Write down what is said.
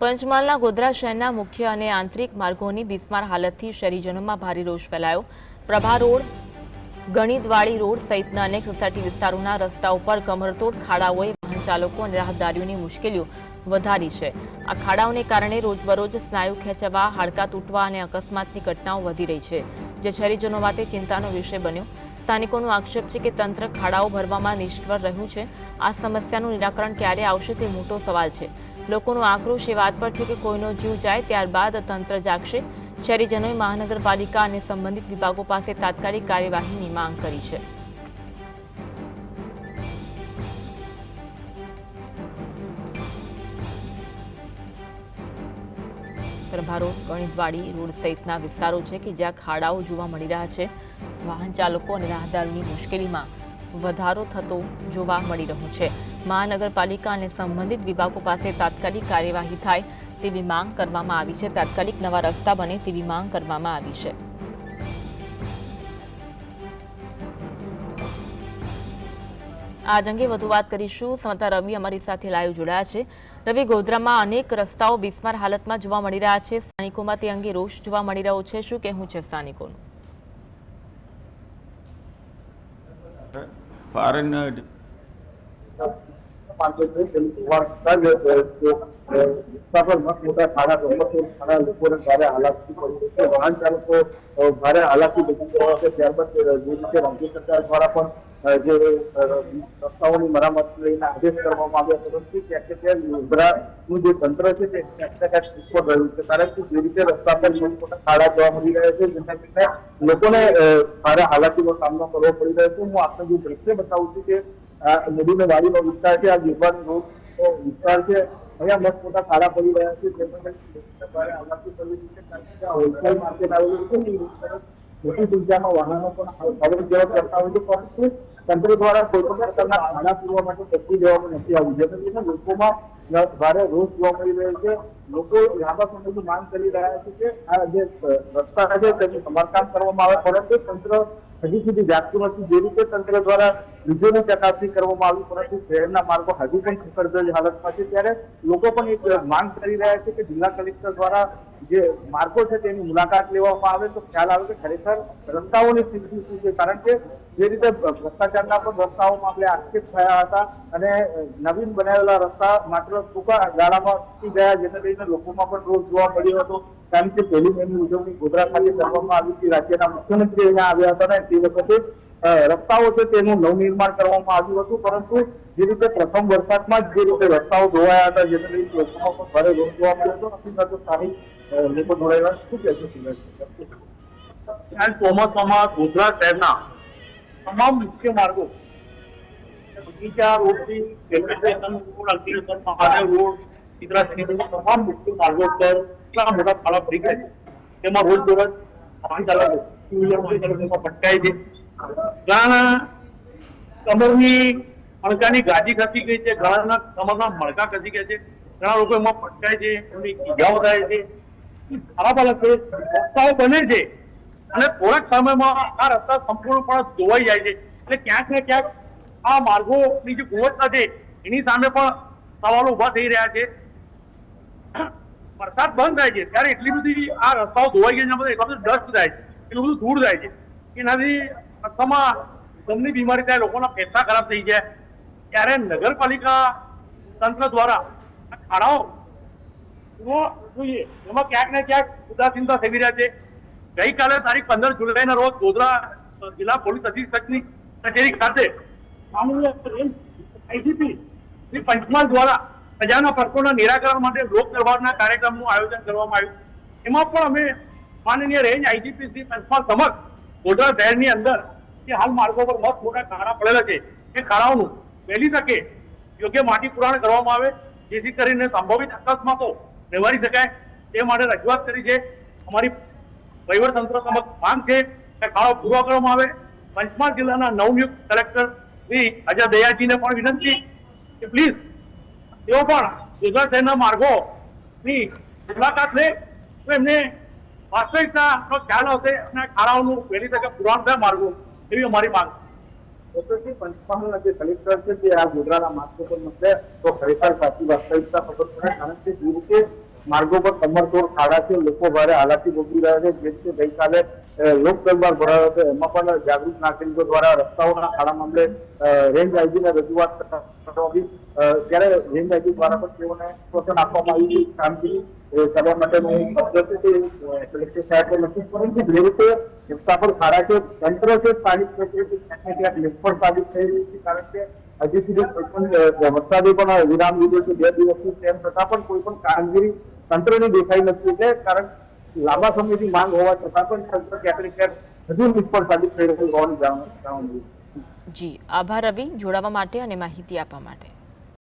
પંચમહાલના ગોધરા શહેરના મુખ્ય અને આંતરિક માર્ગોની બિસ્માર હાલતથી શહેરીજનોમાં ભારે રોષ ફેલાયો. પ્રભા રોડ, ગણિતવાડી રોડ સહિતના અનેક સોસાયટી વિસ્તારોના રસ્તા ઉપર કમરતોડ ખાડાઓએ વાહન ચાલકો અને રાહદારીઓની મુશ્કેલીઓ વધારી છે. આ ખાડાઓને કારણે રોજબરોજ સ્નાયુ ખેંચવા, હાડકાં તૂટવા અને અકસ્માતની ઘટનાઓ વધી રહી છે, જે શહેરીજનો માટે ચિંતાનો વિષય બન્યો. સ્થાનિકોનો આક્ષેપ છે કે તંત્ર ખાડાઓ ભરવામાં નિષ્ફળ રહ્યું છે. આ સમસ્યાનું નિરાકરણ ક્યારે આવશે તે મોટો સવાલ છે. લોકોનો આક્રોશ એ વાત પર છે કે કોઈનો જીવ જાય ત્યારબાદ તંત્ર જાગશે. શહેરીજનોએ મહાનગરપાલિકા અને સંબંધિત વિભાગો પાસે તાત્કાલિક કાર્યવાહીની માંગ કરી છે. પ્રભારો ગણિતવાડી રોડ સહિતના વિસ્તારો છે કે જ્યાં ખાડાઓ જોવા મળી રહ્યા છે. વાહન ચાલકો અને રાહદારોની મુશ્કેલીમાં વધારો થતો જોવા મળી રહ્યો છે. મહાનગરપાલિકા અને સંબંધિત વિભાગો પાસે તાત્કાલિક કાર્યવાહી થાય તેવી માંગ કરવામાં આવી છે. તાત્કાલિક નવા રસ્તા બને તેવી માંગ કરવામાં આવી છે. આજ અંગે વધુ વાત કરીશું. સમતા રવિ અમારી સાથે લાઈવ જોડાયા છે. રવિ, ગોધરામાં અનેક રસ્તાઓ બિસ્માર હાલતમાં જોવા મળી રહ્યા છે. સ્થાનિકોમાં તે અંગે રોષ જોવા મળી રહ્યો છે. શું કહેવું છે સ્થાનિકોનું ફારન માંગે છે તેનું સુવાસ વિસ્તાર પર મસ્ત મોટા ખાડા ગમતો ખાડા લોકોને ભારે હાલાકી ભોગવી રહ્યા છે ત્યારબાદ જે રીતે રાજ્ય સરકાર દ્વારા પણ જે અ, રસ્તાઓની મરામત લઈને આદેશ કરવામાં આવ્યા પરંતુ ક્યાંક ને ક્યાંક મુંદ્રાનું જે તંત્ર છે તે ક્યાંક ને ક્યાંક નિષ્ફળ રહ્યું છે. કારણ કે જે રીતે રસ્તા પર મોટા મોટા ખાડા જોવા મળી રહ્યા છે જેના કારણે લોકોને અ, ભારે હાલાકીનો સામનો કરવો પડી રહ્યો છે. હું આપને જે દ્રશ્ય બતાવું છું કે આ નદીનો વાડીનો વિસ્તાર છે આ ગીરવાની રોડ વિસ્તાર છે. અહીંયા મસ્ત મોટા ખાડા પડી રહ્યા છે. જેના કારણે ભારે હાલાકી પડવી રહી છે. કારણ કે આ હોલસેલ માર્કેટ આવેલું છે. ને એ વિસ્તારમાં મોટી સંખ્યામાં વાહનો પણ અવર જવર કરતા હોય છે. પરંતુ તંત્ર દ્વારા કોઈ પણ પ્રકારના ખાડા પૂરવા માટે પકડી દેવામાં નથી આવ્યું જેને લોકોમાં ભારે રોષ જોવા મળી રહ્યો છે. લોકો લાંબા સમયથી માંગ કરી રહ્યા છે કે આ જે રસ્તા છે તેનું સમારકામ કરવામાં આવે, પરંતુ તંત્ર હજી સુધી જાગતું નથી જે રીતે તંત્ર દ્વારા બીજોની ચકાસણી કરવામાં આવી, પરંતુ શહેરના માર્ગો હજુ પણ ખખડધજ હાલતમાં છે. ત્યારે લોકો પણ એક માંગ કરી રહ્યા છે કે જિલ્લા કલેક્ટર દ્વારા જે માર્ગો છે તેની મુલાકાત લેવામાં આવે. તો ખ્યાલ આવે કે ખરેખર રસ્તાઓની સ્થિતિ શું છે? કારણ કે જે રીતે ભ્રષ્ટાચારના પણ રસ્તાઓમાં આપણે આક્ષેપ થયા હતા અને નવીન બનાવેલા રસ્તા માત્ર ટૂંકા ગાળામાં ગયા, જેને લઈને લોકોમાં પણ રોષ જોવા મળ્યો હતો. કારણ કે પહેલી મેની ઉજવણી ગોધરા ખાતે કરવામાં આવી હતી. રાજ્યના મુખ્યમંત્રી અહીંયા આવ્યા હતા ને તે વખતે રસ્તાઓ છે તેનું નવનિર્માણ કરવામાં આવ્યું હતું. પરંતુ જે રીતે પ્રથમ વરસાદમાં જ રીતે રસ્તાઓ ધોવાયા હતા, જેને લઈને લોકોમાં પણ ભારે રોગ જોવા મળ્યો હતો. નથી સાથે સ્થાનિક લોકો જોડાયેલા શું કહેશો સુરેશ? ચોમાસામાં ગોધરા શહેરના તમામ મુખ્ય માર્ગો, બગીચા રોડથી railway station, road Ankleshwar road ઘણા ગાજી ખસી ગઈ છે. ઘણાના કમરના મણકા ખસી ગયા છે. ઘણા લોકો એમાં પટકાય છે. એમની ઈજાઓ થાય છે. ખરાબ હાલત રસ્તાઓ બને છે. અને થોડાક સમયમાં આ રસ્તા સંપૂર્ણપણે ધોવાઈ જાય છે. એટલે ક્યાંક ને ક્યાંક આ માર્ગોની જે ગુણવત્તા છે, એની સામે પણ સવાલો ઊભા થઈ રહ્યા છે. વરસાદ બંધ થાય છે. ત્યારે એટલી બધી આ રસ્તાઓ ધોવાઈ ગયા છે એટલા બધું ડસ્ટ થાય છે. એટલું બધું ધૂળ થાય છે. એનાથી રસ્તામાં ગમની બીમારી થાય, લોકોના ફેફસા ખરાબ થઈ જાય. ત્યારે નગરપાલિકા તંત્ર દ્વારા ખાડાઓ જોઈએ. એમાં ક્યાંક ને ક્યાંક ઉદાસીનતા થઈ રહ્યા છે. ગઈકાલે તારીખ પંદર જુલાઈના રોજ ગોધરા જિલ્લા પોલીસ અધિક્ષકની કચેરી ખાતે આઈજીપી શ્રી પંચમહાલ દ્વારા પ્રજાના પ્રશ્નોના નિરાકરણ માટે લોક દરબારના કાર્યક્રમનું આયોજન કરવામાં આવ્યું. એમાં પણ અમે માનનીય રેન્જ આઈજીપી શ્રી પંચમહાલ સમક્ષ ગોધરા શહેરની અંદર જે હાલ માર્ગો પર મસ્ત મોટા ખારા પડેલા છે, એ ખારાઓનું વહેલી તકે યોગ્ય માટી પુરાણ કરવામાં આવે, જેથી કરીને સંભવિત અકસ્માતો નિવારી શકાય. તે માટે રજૂઆત કરી છે. અમારી વહીવટ તંત્ર સમક્ષ માંગ છે કે ખાડો પૂરો કરવામાં આવે. પંચમહાલ જિલ્લાના નવનિયુક્ત કલેક્ટર શ્રી અજય દયાજીને પણ વિનંતી કે પ્લીઝ તેઓ પણ ગુજરાત શહેરના માર્ગોની મુલાકાત લે તો એમને વાસ્તવિકતાનો ખ્યાલ આવશે અને ખાડાઓનું વહેલી તકે પુરાણ થાય માર્ગો એવી અમારી માંગ પંચમહાલના જે કલેક્ટર છે તે આ ગોધરાના માર્ગો પર મોકલે તો ખરેખર સાચી વાસ્તવિકતા ખબર પડે કારણ કે જે રીતે માર્ગો પર કમરતોડ ખાડા છે, લોકો ભારે હાલાકી ભોગવી રહ્યા છે. જે રીતે ગઈકાલે લોક દરબાર ભરાયો હતો, એમાં પણ જાગૃત નાગરિકો દ્વારા રસ્તાઓના ખાડા મામલે રેન્જ આઈજીને રજૂઆત કરવાની ત્યારે રેન્જ આઈજી દ્વારા પણ તેઓને સૂચન આપવામાં આવ્યું છે કામગીરી કરવા માટેનું કલેક્ટર સાહેબે નથી પરંતુ જે રીતે રસ્તા ખાડા છે, તંત્ર છે, સ્થાનિક નિષ્ફળ સાબિત થઈ રહ્યું છે, કારણ કે હજી સુધી કોઈ પણ વરસાદે પણ વિરામ લીધો છે, બે દિવસથી તેમ છતાં પણ કોઈ પણ કામગીરી તંત્રની દેખાઈ નથી એટલે કારણ લાંબા સમયથી માંગ હોવા છતાં પણ તંત્ર ક્યાંક ક્યાંક હજુ નિષ્ફળ સાબિત થઈ રહ્યું હોવાનું જાણવા જી, આભાર રવિ. જોડાવા માટે અને માહિતી આપવા માટે.